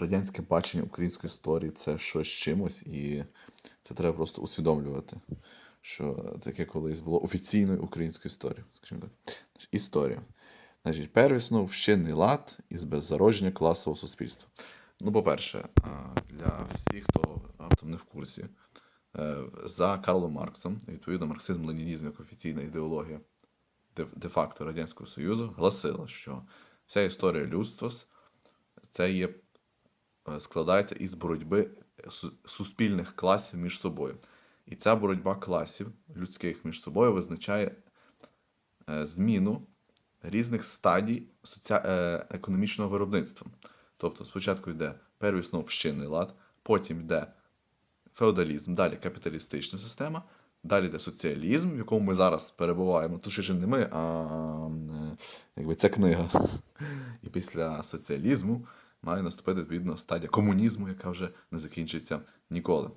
радянське бачення української історії це щось чимось, і це треба просто усвідомлювати, що таке колись було офіційною українською історією. Скажімо так. Історія. Значить, первісно вщинний лад із беззародження класового суспільства. Ну, по-перше, для всіх, хто раптом не в курсі, е, за Карлом Марксом, відповідно, марксизм-ленінізм як офіційна ідеологія де- де-факто Радянського Союзу гласила, що вся історія людства це є, складається із боротьби суспільних класів між собою. І ця боротьба класів людських між собою визначає е, зміну різних стадій е, економічного виробництва. Тобто спочатку йде первісно общинний лад, потім йде феодалізм, далі капіталістична система, далі йде соціалізм, в якому ми зараз перебуваємо. Ще не ми, а е, якби ця книга. І після соціалізму має наступити відповідно стадія комунізму, яка вже не закінчиться ніколи.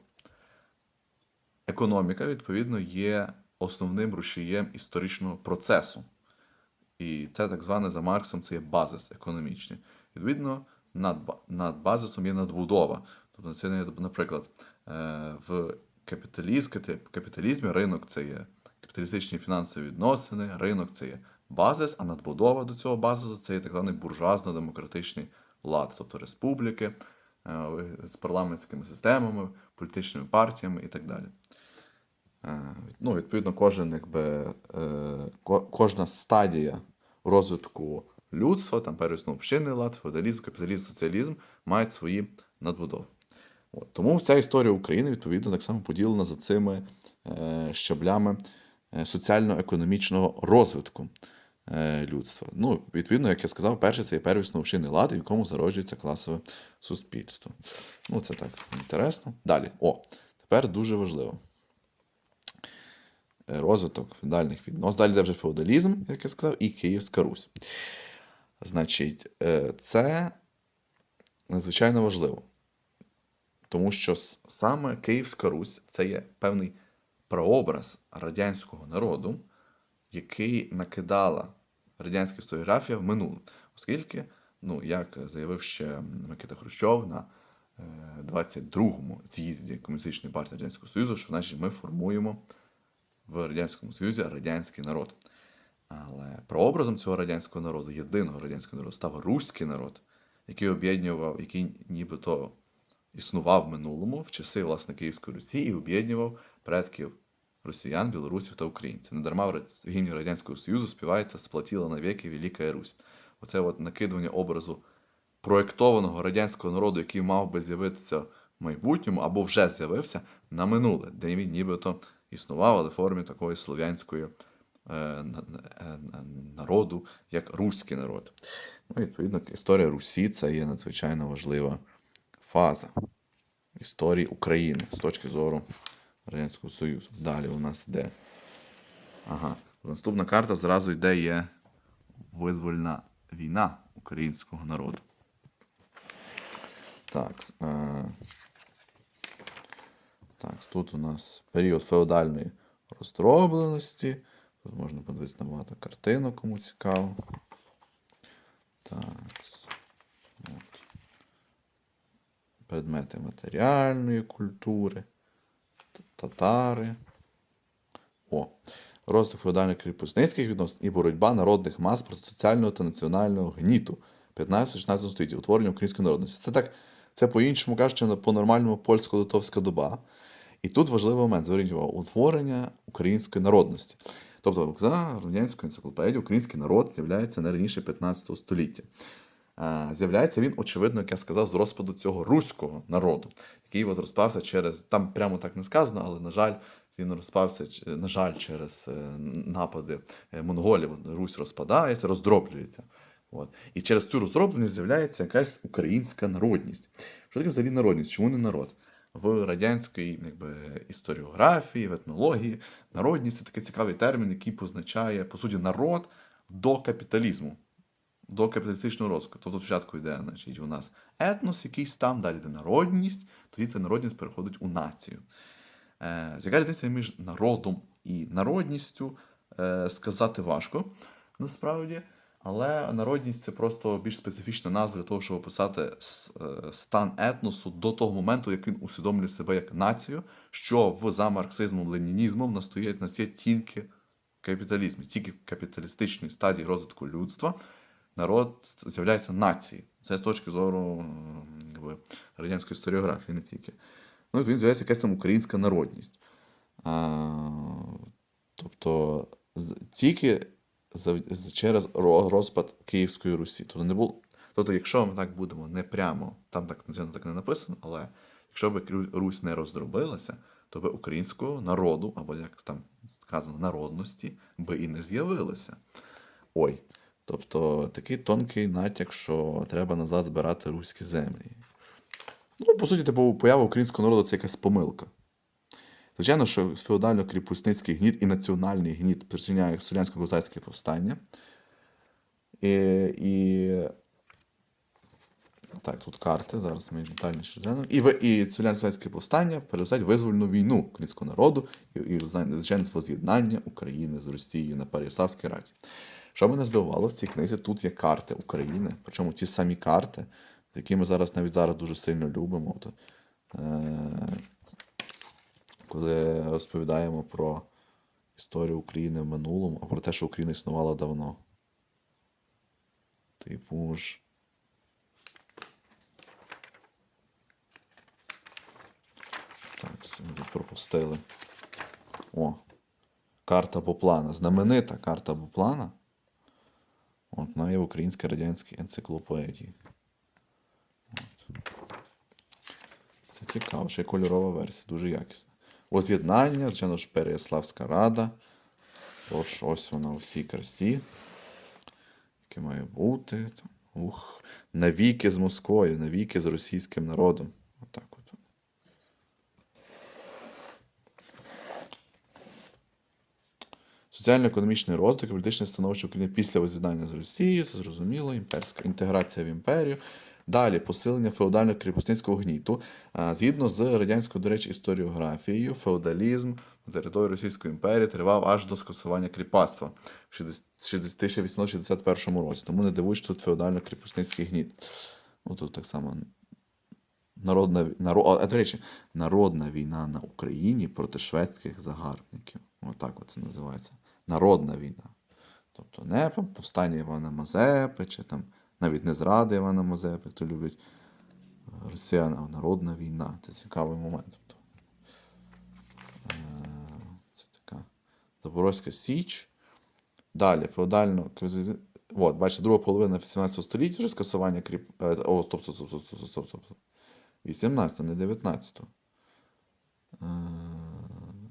Економіка, відповідно, є основним рушієм історичного процесу. І це так зване за Марксом, це є базис економічний. Відповідно, над, над базисом є надбудова. Тобто, це не, наприклад, е, в капіталізмі ринок це є капіталістичні фінансові відносини, ринок це є базис, а надбудова до цього базису це є так званий буржуазно-демократичний лад, тобто республіки е, з парламентськими системами, політичними партіями і так далі. Е, Ну, відповідно, кожен, якби, е, кожна стадія розвитку людства, там первісно общинний лад, феодалізм, капіталізм, соціалізм, мають свої надбудови. От. Тому вся історія України, відповідно, так само поділена за цими щаблями соціально-економічного розвитку людства. Ну, відповідно, як я сказав, перше це є первісно общинний лад, в якому зароджується класове суспільство. Ну, це так інтересно. Далі. О, тепер дуже важливо розвиток феодальних відносин. Далі йде вже феодалізм, як я сказав, і Київська Русь. Значить, е, це надзвичайно важливо. Тому що саме Київська Русь це є певний прообраз радянського народу, який накидала радянська історіографія в минуле. Оскільки, ну, як заявив ще Микита Хрущов на е, 22-му з'їзді Комуністичної партії Радянського Союзу, що значить ми формуємо в Радянському Союзі радянський народ. Але прообразом цього радянського народу, єдиного радянського народу, став руський народ, який об'єднував, який нібито існував в минулому в часи власне Київської Русі і об'єднував предків росіян, білорусів та українців. Недарма в в гімні Радянського Союзу співається сплатіла навіки Велика Русь. Оце от накидування образу проєктованого радянського народу, який мав би з'явитися в майбутньому або вже з'явився на минуле, де він нібито існував, але в формі такої слов'янської е, е, народу, як руський народ. Ну, відповідно, історія Русі це є надзвичайно важлива фаза історії України з точки зору Радянського Союзу. Далі у нас йде. Ага. Наступна карта зразу йде є визвольна війна українського народу. Так. Е... Так, тут у нас період феодальної розтробленості. Тут можна подивитися на багато картинок, кому цікаво. Так. От. Предмети матеріальної культури. Татари. О. Розвиток феодальних кріпосницьких відносин і боротьба народних мас проти соціального та національного гніту 15-16 столітті, утворення української народності. Це так, це по-іншому кажучи, по-нормальному польсько-литовська доба. І тут важливий момент, зверніть увагу, утворення української народності. Тобто, за радянською енциклопедією, український народ з'являється не раніше 15 століття. Е, З'являється він, очевидно, як я сказав, з розпаду цього руського народу, який от розпався через, там прямо так не сказано, але, на жаль, він розпався, на жаль, через е, напади е, монголів. Русь розпадається, роздроблюється. От. І через цю роздробленість з'являється якась українська народність. Що таке взагалі народність? Чому не народ? В радянській якби, історіографії, в етнології народність це такий цікавий термін, який позначає, по суті, народ до капіталізму, до капіталістичного розвитку. Тобто спочатку йде значить, у нас етнос, якийсь там, далі йде народність, тоді ця народність переходить у націю. Е, яка різниця між народом і народністю е, сказати важко насправді. Але народність це просто більш специфічна назва для того, щоб описати е, стан етносу до того моменту, як він усвідомлює себе як націю, що в за марксизмом, ленінізмом настоять нас є тільки капіталізм, тільки в капіталістичній стадії розвитку людства народ з'являється нацією. Це з точки зору якби, радянської історіографії, не тільки. Ну, він з'являється якась там українська народність. А, тобто тільки через розпад Київської Русі. Тобто, не було, тобто, якщо ми так будемо не прямо, там так, так не написано, але якщо б Русь не роздробилася, то би українського народу, або як там сказано, народності, би і не з'явилося. Ой. Тобто такий тонкий натяк, що треба назад збирати руські землі. Ну, по суті, типу, поява українського народу це якась помилка. Звичайно, що феодально-кріпосницький гніт і національний гніт спричиняє селянсько-козацьке повстання. І, і... Так, тут карти, зараз ми детальніше глянемо. І, ви- і селянсько-козацьке повстання перевзять визвольну війну українського народу і, і звичайно, воз'єднання України з Росією на Переяславській раді. Що мене здивувало в цій книзі, тут є карти України, причому ті самі карти, які ми зараз навіть зараз дуже сильно любимо. От, е- коли розповідаємо про історію України в минулому, а про те, що Україна існувала давно. Типу ж. Так, пропустили. О, карта Боплана. Знаменита карта Боплана. От вона є в українській радянській енциклопедії. От. Це цікаво, ще й кольорова версія, дуже якісна. Воз'єднання, звичайно ж, Переяславська рада. Тож ось вона у всій красі. Яке має бути. Ух. Навіки з Москвою, навіки з російським народом. Отак от. Соціально-економічний розвиток, політичне становище України після воз'єднання з Росією, це зрозуміло, імперська інтеграція в імперію. Далі посилення феодально-кріпосницького гніту. Згідно з радянською, до речі, історіографією, феодалізм на території Російської імперії тривав аж до скасування кріпацтва в 1861 році. Тому не дивують, що тут феодально-кріпосницький гніт. Ну, тут так само народна, ві- наро, а, до речі, народна війна на Україні проти шведських загарбників. Отак от це називається. Народна війна. Тобто не повстання Івана Мазепи, чи там навіть не зради Івана Мазепи, хто любить е, росіян, а народна війна. Це цікавий момент. Тобто, е, це така Запорозька Січ. Далі, феодально. От, бачите, друга половина 18 століття вже скасування кріп. е, О, стоп, стоп, стоп, стоп, стоп, стоп, стоп. стоп. 18, не 19. Е,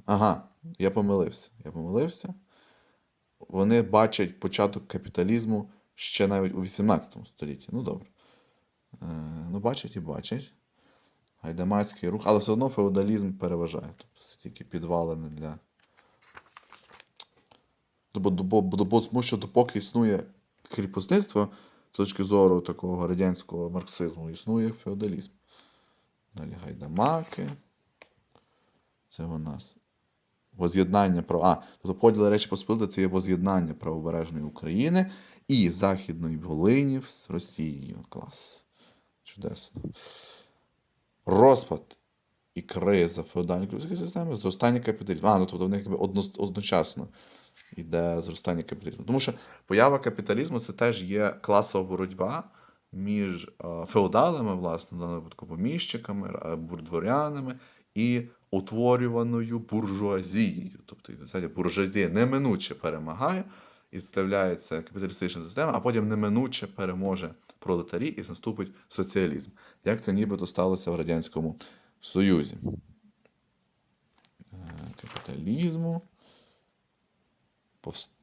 Ага, я помилився. Я помилився. Вони бачать початок капіталізму ще навіть у 18 столітті. Ну добре. Е, ну, бачать і бачать. Гайдамацький рух, але все одно феодалізм переважає. Тобто це тільки підвалини для. Бо, бо, бо, тому що допоки існує кріпосництво, з точки зору такого радянського марксизму, існує феодалізм. Далі гайдамаки. Це у нас воз'єднання прав. А, тобто поділ Речі Посполити це є воз'єднання правобережної України і Західної Волині з Росією. Клас. Чудесно. Розпад і криза феодальної кріпосної системи, зростання капіталізму. А, ну тобто в них одночасно йде зростання капіталізму. Тому що поява капіталізму це теж є класова боротьба між феодалами, власне, в даному випадку поміщиками, бурдворянами і утворюваною буржуазією. Тобто, буржуазія неминуче перемагає і з'являється капіталістична система, а потім неминуче переможе пролетарі і наступить соціалізм. Як це нібито сталося в Радянському Союзі? Е, Капіталізму.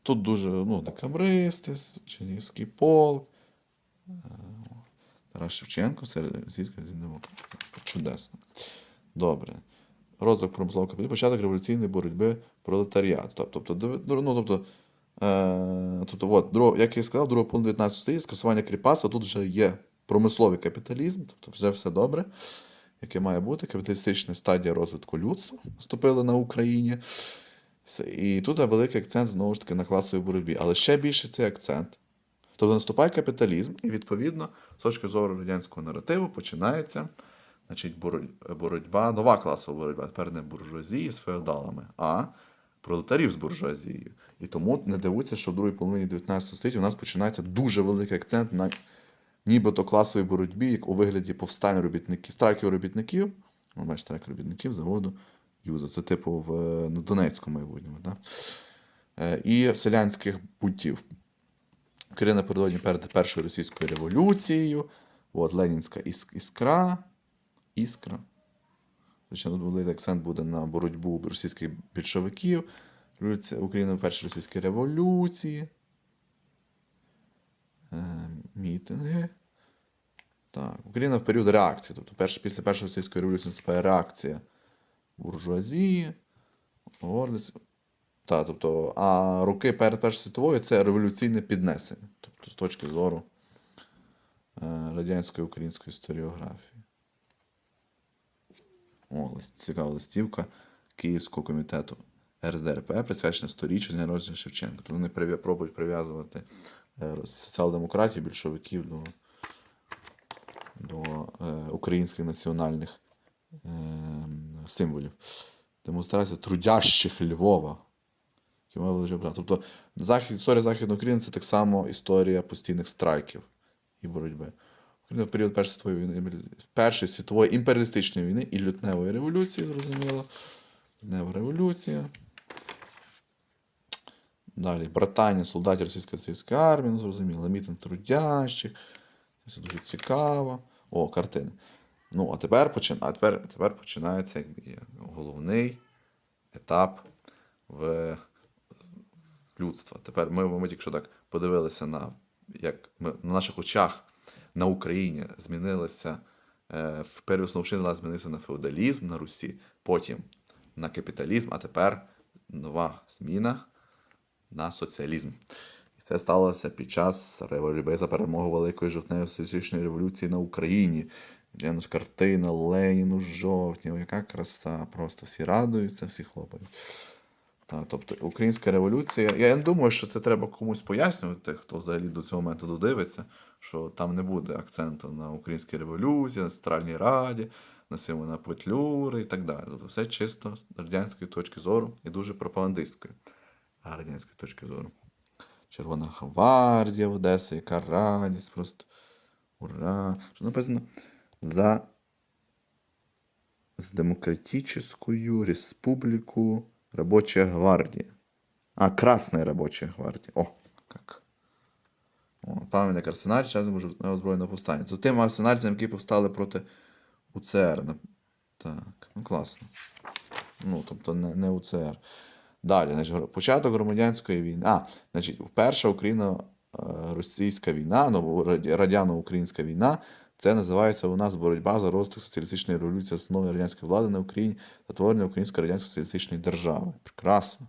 Тут дуже ну, декабристи, Чернігівський полк, е, Тарас Шевченко, серед російської демократії. Чудесно. Добре. Розвиток промислового капіталу, початок революційної боротьби пролетаріату. Тобто, ну, тобто, тобто от, як я сказав, другого половина 19 століття, скасування кріпацтва, тут вже є промисловий капіталізм, тобто вже все добре, яке має бути. Капіталістична стадія розвитку людства наступила на Україні. І тут великий акцент знову ж таки на класовій боротьбі. Але ще більше цей акцент Тобто наступає капіталізм, і відповідно, з точки зору радянського наративу, починається значить, боротьба, нова класова боротьба. Тепер не буржуазії з феодалами, а пролетарів з буржуазією. І тому не дивуйтеся, що в другій половині 19 століття у нас починається дуже великий акцент на нібито класовій боротьбі, як у вигляді повстань робітників, страйків робітників. Ну, страйк робітників заводу Юза. Це типу в е, на Донецькому майбутньому. Да? Е, І селянських бунтів. Україна напередодні перед Першою російською революцією. От Ленінська іс- іскра. Іскра. Звичайно, великий акцент буде на боротьбу російських більшовиків. Україна в першій російській революції. Е, мітинги. Так, Україна в період реакції. Тобто перш, після першої російської революції наступає реакція буржуазії. Гордість. Так, тобто, а роки перед Першою світовою це революційне піднесення. Тобто, з точки зору е, радянської української історіографії. О, цікава листівка Київського комітету РСДРП, присвячена сторіччю з дня народження Шевченка. Тобто вони пробують прив'язувати е, соціал-демократів, більшовиків до, до е, українських національних е, символів. Демонстрація трудящих Львова. Тобто захід, історія Західної України це так само історія постійних страйків і боротьби. Україна в період Першої світової війни, Першої світової імперіалістичної війни і лютневої революції, зрозуміло. Лютнева революція. Далі братання солдатів російської австрійської армії, ну, зрозуміло, мітинг трудящих. Це дуже цікаво. О, картини. Ну, а тепер, почина... а тепер, тепер починається якби, головний етап в людства. Тепер ми, ми якщо так подивилися на як ми на наших очах на Україні змінилося е, в період змінився на феодалізм на Русі, потім на капіталізм, а тепер нова зміна на соціалізм. І це сталося під час боротьби за перемогу Великої жовтневої соціалістичної революції на Україні. Глянь ж картина Леніну жовтні, яка краса, просто всі радуються, всі хлопають. Тобто українська революція. Я не думаю, що це треба комусь пояснювати, хто взагалі до цього моменту додивиться, що там не буде акценту на українській революції, на Центральній Раді, на Симона Петлюри і так далі. Тобто все чисто з радянської точки зору і дуже пропагандистської а радянської точки зору. Червона гвардія в Одесі, яка радість, просто ура! Що написано? За з Демократическую Республику Рабочая гвардія. А, Красная Рабочая гвардія. О, як. Пам'ятник арсеналь, час озброєного повстання. То тим арсенальцям, які повстали проти УЦР. Так, ну класно. Ну, тобто не, не УЦР. Далі, значить, початок громадянської війни. А, значить, перша Україно-російська війна, ну, радяно-українська війна, це називається у нас боротьба за розвиток соціалістичної революції, встановлення радянської влади на Україні та творення Української радянської соціалістичної держави. Прекрасно.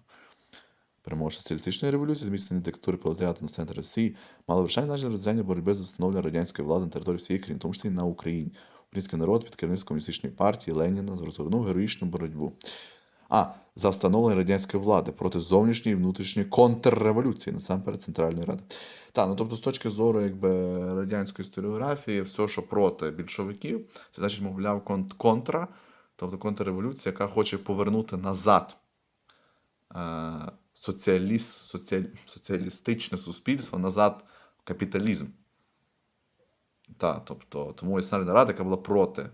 Перемога соціалістичної революції, зміцнення диктатури пролетаріату на центрі Росії, мали вирішальне значення розв'язання боротьби за встановлення радянської влади на території всієї в тому числі на Україні. Український народ під керівництвом комуністичної партії Леніна розгорнув героїчну боротьбу. А за встановлення радянської влади проти зовнішньої і внутрішньої контрреволюції, насамперед Центральної Ради. Так, ну тобто, з точки зору якби, радянської історіографії, все, що проти більшовиків, це значить, мовляв, кон- контра, тобто контрреволюція, яка хоче повернути назад е, соціаліст, соціаль, соціалістичне суспільство, назад в капіталізм. Так, тобто, тому Національна Рада, яка була проти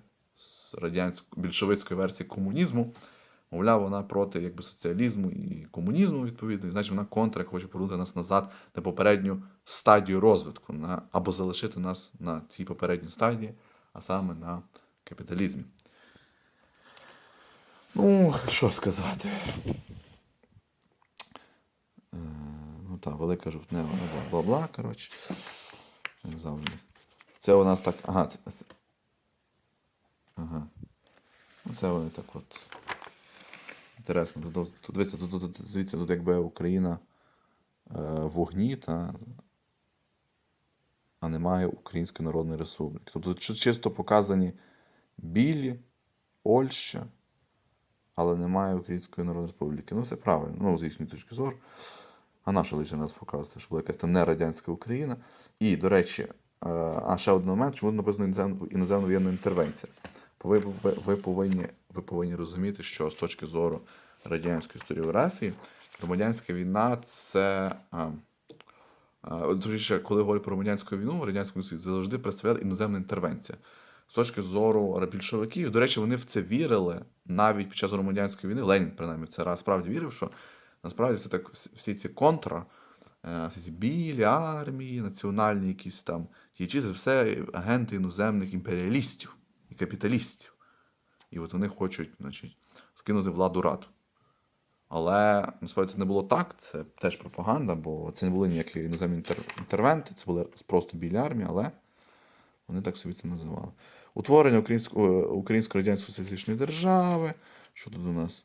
радянської більшовицької версії комунізму, мовляв, вона проти якби, соціалізму і комунізму, відповідно, і значить вона контра хоче повернути нас назад на попередню стадію розвитку, на, або залишити нас на цій попередній стадії, а саме на капіталізмі. Ну, що сказати. Е, Ну так, велика жовтнева, ну, бла-бла-бла, коротше. Як завжди. Це у нас так. Ага. Це, ага. Ну, це вони так от. Інтересно. Тут, тут, дивіться, тут, тут, тут, дивіться, тут якби Україна е, вогні, та, а немає Української Народної Республіки. Тобто тут чисто показані білі, Польща, але немає Української Народної Республіки. Ну, це правильно, ну, з їхньої точки зору. А на що лише раз показувати, що була якась там не радянська Україна. І, до речі, е, а ще один момент, чому написано іноземна, воєнна інтервенція. Ви, ви, ви, повинні, ви повинні розуміти, що з точки зору радянської історіографії, громадянська війна це. А, а, коли говорять про громадянську війну, в радянському Союзі завжди представляла іноземна інтервенція. З точки зору більшовиків, до речі, вони в це вірили навіть під час громадянської війни. Ленін, принаймні, це раз справді вірив, що насправді все так всі ці контра, е, всі ці білі армії, національні якісь там діячі, це все агенти іноземних імперіалістів і капіталістів. І от вони хочуть, значить, скинути владу раду. Але насправді це не було так, це теж пропаганда, бо це не були ніякі іноземні інтервенти, це були просто білі армії, але вони так собі це називали. Утворення Української, Української Радянської Соціалістичної держави. Що тут у нас?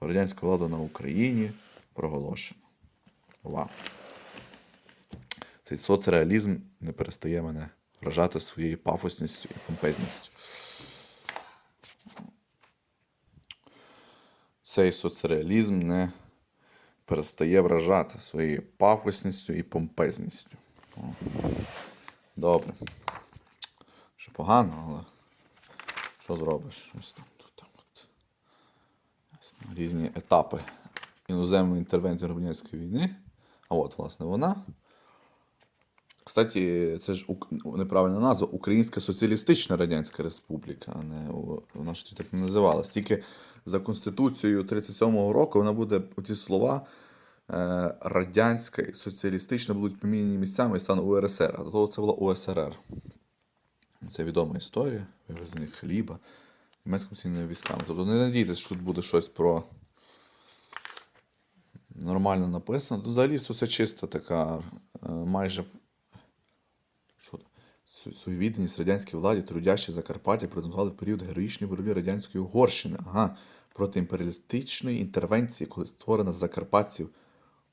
Радянська влада на Україні проголошена. Вау. Цей соцреалізм не перестає мене вражати своєю пафосністю і помпезністю. Цей соцреалізм не перестає вражати своєю пафосністю і помпезністю. Добре. Ще погано, але що зробиш? Ось там, там, от. Різні етапи іноземної інтервенції громадянської війни. А от, власне, вона. Кстати, це ж неправильна назва Українська Соціалістична Радянська Республіка, а не вона ж так не називалась. Тільки за Конституцією 37-го року вона буде ці слова е, радянська і соціалістична будуть поміняні місцями і стане УРСР. А до того це була УСРР. Це відома історія, вивезення хліба німецькими цінними військами. Тобто не надійтесь, що тут буде щось про нормально написано. Взагалі тут все чисто така е, майже що там? Відданість радянській владі трудящі Закарпаття презентували в період героїчної боротьби радянської Угорщини. Ага, проти імперіалістичної інтервенції, коли створена з закарпатців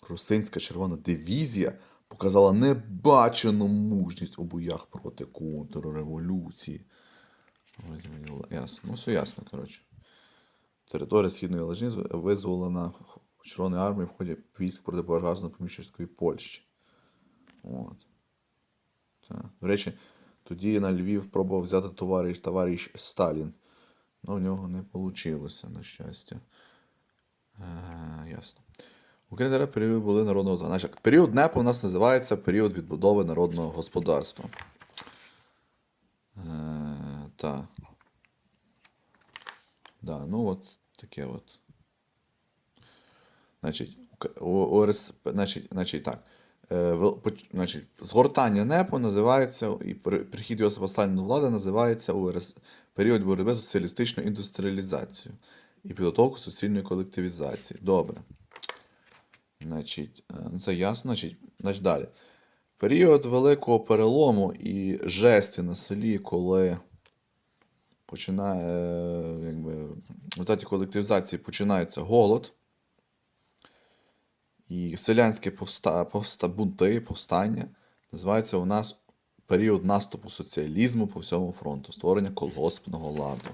русинська червона дивізія показала небачену мужність у боях проти контрреволюції. Ясно. Ну, все ясно, коротше. Територія Східної Лежні визволена Червоною армією в ході військ проти буржуазно-поміщерської Польщі. От. Так. До речі, тоді на Львів пробував взяти товариш, товариш Сталін. Ну, в нього не вийшло, на щастя. Е, ясно. Україна період були народного Значить, період НЕП у нас називається період відбудови народного господарства. Е, так. Да, ну от таке от. Значить, у- значить, значить так. Е, значить, згортання НЕПу називається, і прихід Йосипа Сталіна влади називається УРС, період боротьби з соціалістичною індустріалізацією і підготовку суцільної колективізації. Добре. Значить, е, ну це ясно. Значить, значить далі. Період великого перелому і жесті на селі, коли починає, е, якби, в результаті колективізації починається голод. І селянське повста, повста, бунти, повстання називається у нас період наступу соціалізму по всьому фронту, створення колгоспного ладу.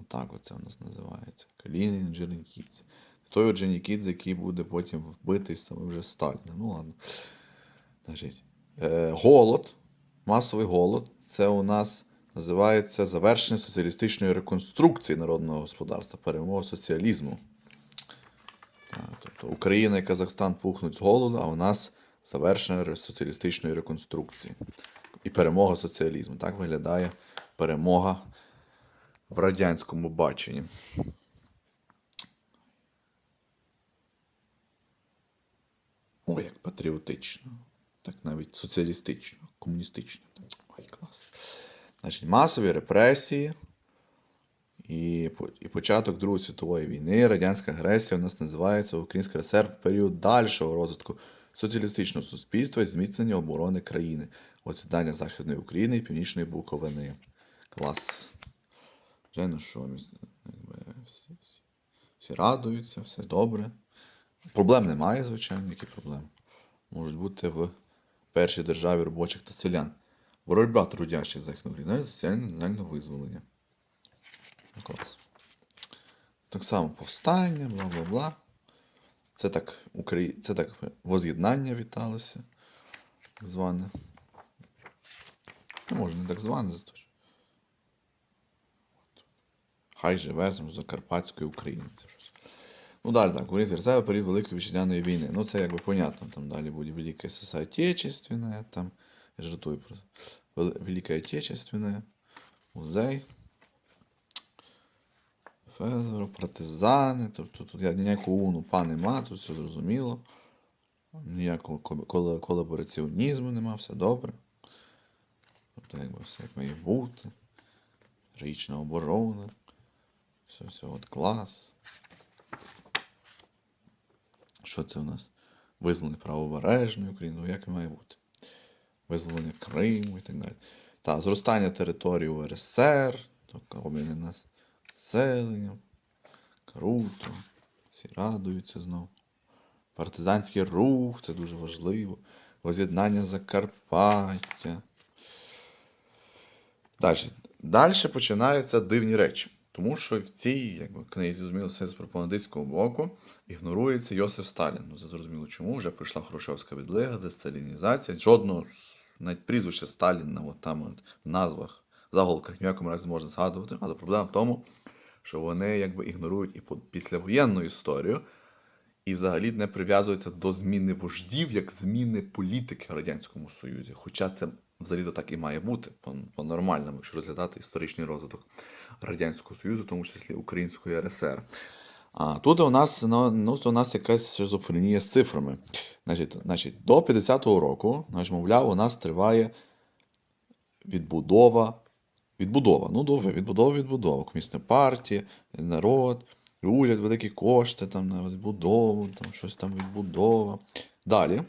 Отак оце у нас називається. Калінін Джеренкідзе. Той от Джеренкідзе, який буде потім вбитий саме вже Сталіном. Ну ладно. Значить, е, голод, масовий голод, це у нас називається завершення соціалістичної реконструкції народного господарства, перемога соціалізму. Тобто Україна і Казахстан пухнуть з голоду, а у нас завершення соціалістичної реконструкції. І перемога соціалізму. Так виглядає перемога в радянському баченні. Ой, як патріотично. Так навіть соціалістично, комуністично. Ой, клас. Значить, масові репресії і, і початок Другої світової війни, радянська агресія у нас називається Українська РСР в період дальшого розвитку соціалістичного суспільства і зміцнення оборони країни, осідання Західної України і Північної Буковини. Клас. Звичайно, що всі, всі, всі радуються, все добре. Проблем немає, звичайно, які проблеми. Можуть бути в першій державі робочих та селян. Боротьба трудящих західної України за соціальне національне визволення. Клас. Так само повстання, бла бла бла. Це так, Украї... це так воз'єднання віталося. Так зване. Ну, може, не так зване, зато. Хай живе з Закарпатської України. Ну, далі так, Українська Росія період Великої Вітчизняної війни. Ну, це якби понятно. Там далі буде Велике СС Отечественне, там, жартую просто. Вел- Велике Отечественне, музей. Фезеров, партизани, тобто тут я ніякого уну па нема, тут все зрозуміло. Ніякого кол- кол- колабораціонізму нема, все добре. Тобто, якби все як має бути. Героїчна оборона. Все, все, от клас. Що це у нас? Визнання правобережної України, ну як і має бути. Визволення Криму і так далі. Та, зростання території УРСР, тобто обміни нас населенням. Круто. Всі радуються знову. Партизанський рух, це дуже важливо. Воз'єднання Закарпаття. Далі. Далі починаються дивні речі. Тому що в цій якби, книзі зрозуміло з пропагандистського боку ігнорується Йосиф Сталін. Ну, це зрозуміло чому. Вже пройшла Хрущовська відлига, десталінізація. Жодного навіть прізвища Сталіна, от там от, в назвах, заголовках ні в якому разі можна згадувати. Але проблема в тому, що вони якби ігнорують і післявоєнну історію, і взагалі не прив'язуються до зміни вождів як зміни політики в Радянському Союзі. Хоча це взагалі то так і має бути по- по-нормальному, якщо розглядати історичний розвиток Радянського Союзу, в тому числі Української РСР. А тут у нас, ну, ну, у нас якась шизофренія з цифрами. Значить, значить, до 50-го року, значить, мовляв, у нас триває відбудова. Відбудова. Ну, добре, відбудова, відбудова. Комісна партія, народ, уряд, великі кошти там на відбудову, там щось там відбудова. Далі.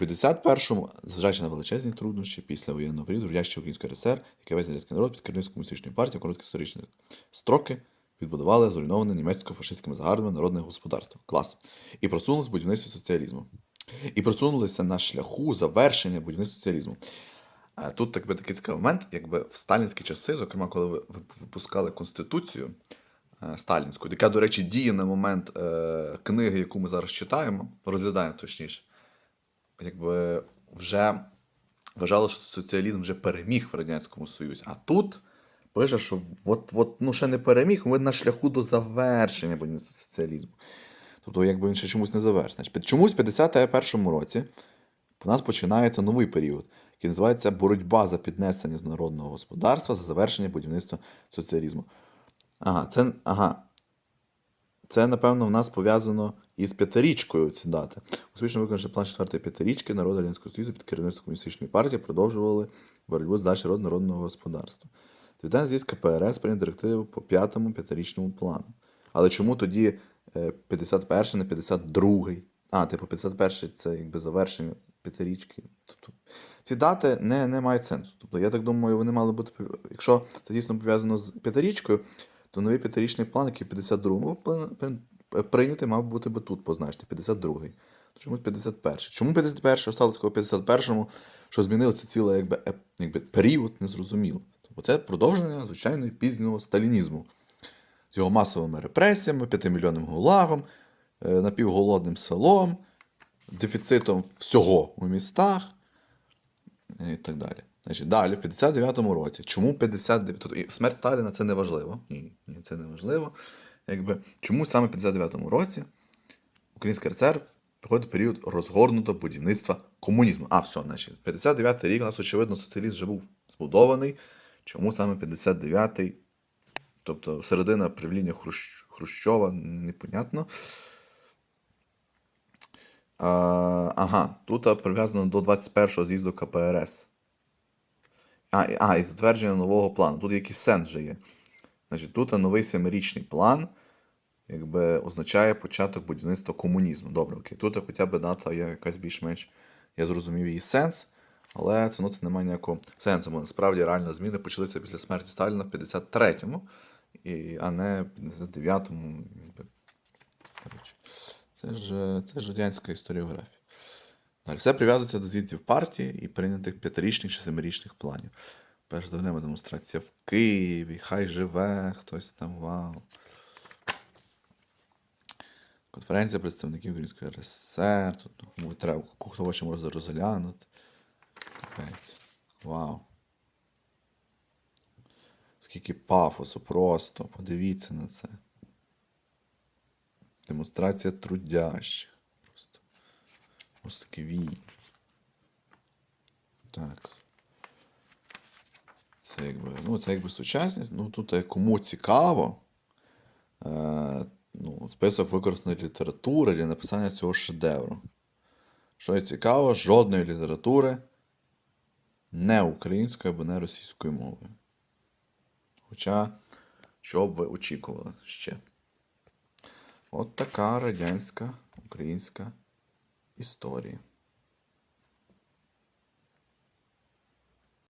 У 51-му, зважаючи на величезні труднощі після воєнного періоду, радянської Української РСР, яке весь радянський народ під керівництвом комуністичної партії короткі історичні строки відбудували зруйноване німецько-фашистськими загарбами народне господарство. Клас. І просунулися в будівництві соціалізму. І просунулися на шляху завершення будівництва соціалізму. Тут так би такий цікавий момент, якби в сталінські часи, зокрема, коли ви ви- випускали Конституцію е, сталінську, яка, до речі, діє на момент е, книги, яку ми зараз читаємо, розглядаємо точніше, якби вже вважало, що соціалізм вже переміг в Радянському Союзі. А тут пише, що от, от, ну, ще не переміг, ми на шляху до завершення будівництва соціалізму. Тобто, якби він ще чомусь не завершений. Чомусь в 51 році у нас починається новий період, який називається боротьба за піднесення народного господарства за завершення будівництва соціалізму. Ага, це, ага. Це, напевно, в нас пов'язано із п'ятирічкою ці дати. Успішно виконавши план четвертої п'ятирічки, народи Радянського Союзу під керівництвом комуністичної партії продовжували боротьбу з далі розвитку народного господарства. Відповідально зі КПРС прийняв директиву по п'ятому п'ятирічному плану. Але чому тоді е, 51 не 52? А, типу, 51 це якби завершення п'ятирічки. Тобто, ці дати не, не мають сенсу. Тобто, я так думаю, вони мали бути. Якщо це дійсно пов'язано з п'ятирічкою, то новий п'ятирічний план, який в 52-му прийнятий, мав бути би тут позначити, 52-й. То чомусь 51 Чому 51 сталося в 51-му, що змінився цілий якби, якби, період, незрозуміло. Тобто це продовження звичайно пізнього сталінізму з його масовими репресіями, 5-мільйонним гулагом, е, напівголодним селом, дефіцитом всього у містах і так далі. Значить, далі, в 59-му році. Чому 59? Тобто, і смерть Сталіна це не важливо. Ні, ні, це не важливо. Якби, чому саме в 59-му році Українська РСР приходить період розгорнутого будівництва комунізму. А, все, значить, 59-й рік у нас, очевидно, соціалізм вже був збудований. Чому саме 59-й? Тобто середина правління Хрущ... Хрущова, непонятно. А, ага, тут прив'язано до 21-го з'їзду КПРС. А, а, і затвердження нового плану. Тут якийсь сенс вже є. Значить, тут новий семирічний план, якби означає початок будівництва комунізму. Добре, окей. Тут хоча б дата є якась більш-менш, я зрозумів її сенс, але це, ну, це немає ніякого сенсу. Бо насправді реально зміни почалися після смерті Сталіна в 53-му, і, а не в 59-му. якби. Це ж, це ж радянська історіографія. Все прив'язується до з'їздів партії і прийнятих п'ятирічних чи семирічних планів. Перш давнема демонстрація в Києві, хай живе, хтось там вау. Конференція представників Української РСР. Тут ну, треба, хто хоче може розглянути. Капець. Вау. Скільки пафосу просто. Подивіться на це. Демонстрація трудящих. Москві. Так. Це якби, ну, це якби сучасність. Ну, тут кому цікаво, е, ну, список використаної літератури для написання цього шедевру. Що є цікаво, жодної літератури не українською або не російською мовою. Хоча, що б ви очікували ще? От така радянська українська історія.